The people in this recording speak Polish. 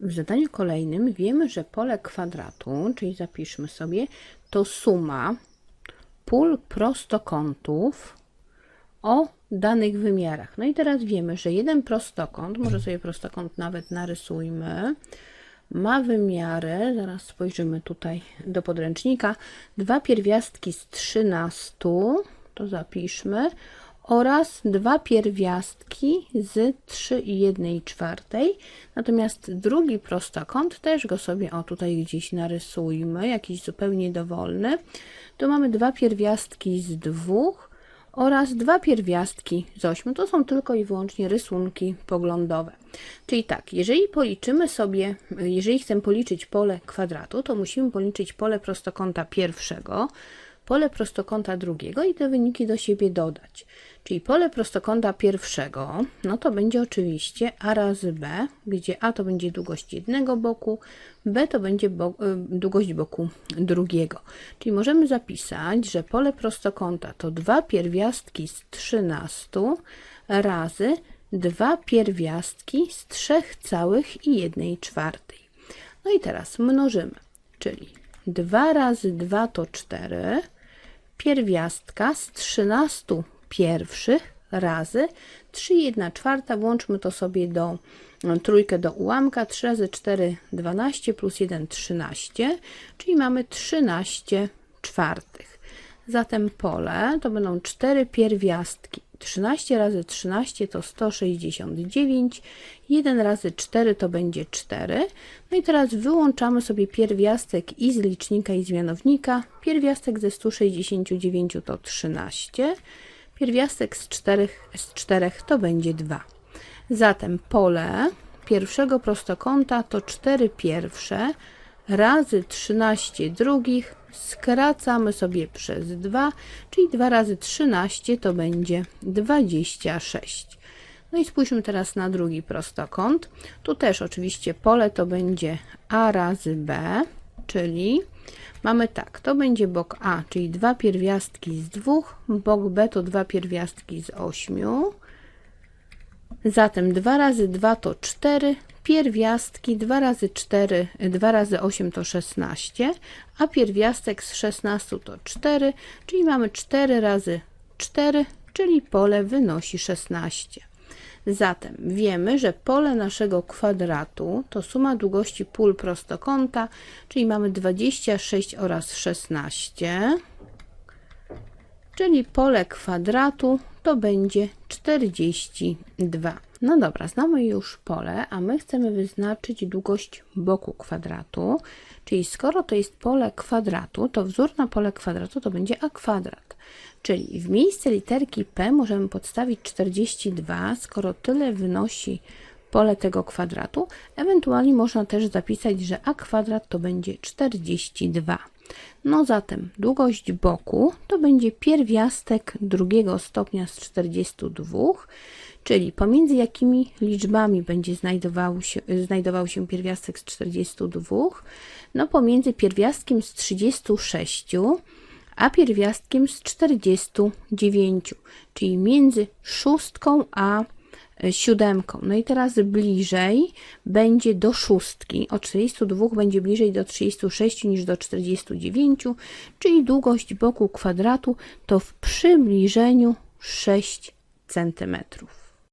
W zadaniu kolejnym wiemy, że pole kwadratu, czyli zapiszmy sobie, to suma pól prostokątów o danych wymiarach. No i teraz wiemy, że jeden prostokąt, może sobie prostokąt nawet narysujmy, ma wymiary, zaraz spojrzymy tutaj do podręcznika, dwa pierwiastki z 13, to zapiszmy, oraz dwa pierwiastki z 3 i 1 czwartej. Natomiast drugi prostokąt, też go sobie o tutaj gdzieś narysujmy, jakiś zupełnie dowolny. Tu mamy dwa pierwiastki z dwóch oraz dwa pierwiastki z 8. To są tylko i wyłącznie rysunki poglądowe. Czyli tak, jeżeli policzymy sobie, jeżeli chcemy policzyć pole kwadratu, to musimy policzyć pole prostokąta pierwszego, pole prostokąta drugiego i te wyniki do siebie dodać. Czyli pole prostokąta pierwszego, no to będzie oczywiście a razy b, gdzie a to będzie długość jednego boku, b to będzie bo, y, długość boku drugiego. Czyli możemy zapisać, że pole prostokąta to dwa pierwiastki z 13 razy dwa pierwiastki z 3 całych i 1 czwartej. No i teraz mnożymy, czyli 2 razy 2 to 4, pierwiastka z 13 pierwszych razy 3 1 czwarta, włączmy to sobie do no, trójkę do ułamka, 3 razy 4 12 plus 1 13, czyli mamy 13 czwartych. Zatem pole to będą 4 pierwiastki. 13 razy 13 to 169, 1 razy 4 to będzie 4. No i teraz wyłączamy sobie pierwiastek i z licznika i z mianownika. Pierwiastek ze 169 to 13, pierwiastek z 4, z 4 to będzie 2. Zatem pole pierwszego prostokąta to 4 pierwsze razy 13 drugich skracamy sobie przez 2, czyli 2 razy 13 to będzie 26. No i spójrzmy teraz na drugi prostokąt. Tu też oczywiście pole to będzie a razy b, czyli mamy tak, to będzie bok a, czyli dwa pierwiastki z 2, bok b to dwa pierwiastki z 8. Zatem 2 razy 2 to 4, pierwiastki 2 razy 4, 2 razy 8 to 16, a pierwiastek z 16 to 4, czyli mamy 4 razy 4, czyli pole wynosi 16. Zatem wiemy, że pole naszego kwadratu to suma długości pól prostokąta, czyli mamy 26 oraz 16, czyli pole kwadratu to będzie 42. No dobra, znamy już pole, a my chcemy wyznaczyć długość boku kwadratu, czyli skoro to jest pole kwadratu, to wzór na pole kwadratu to będzie a kwadrat. Czyli w miejsce literki p możemy podstawić 42, skoro tyle wynosi pole tego kwadratu. Ewentualnie można też zapisać, że a kwadrat to będzie 42. No zatem długość boku to będzie pierwiastek drugiego stopnia z 42, czyli pomiędzy jakimi liczbami będzie znajdował się, znajdował się pierwiastek z 42? No pomiędzy pierwiastkiem z 36 a pierwiastkiem z 49, czyli między szóstką a siódemką. No i teraz bliżej będzie do szóstki. Od 42 będzie bliżej do 36 niż do 49, czyli długość boku kwadratu to w przybliżeniu 6 centymetrów.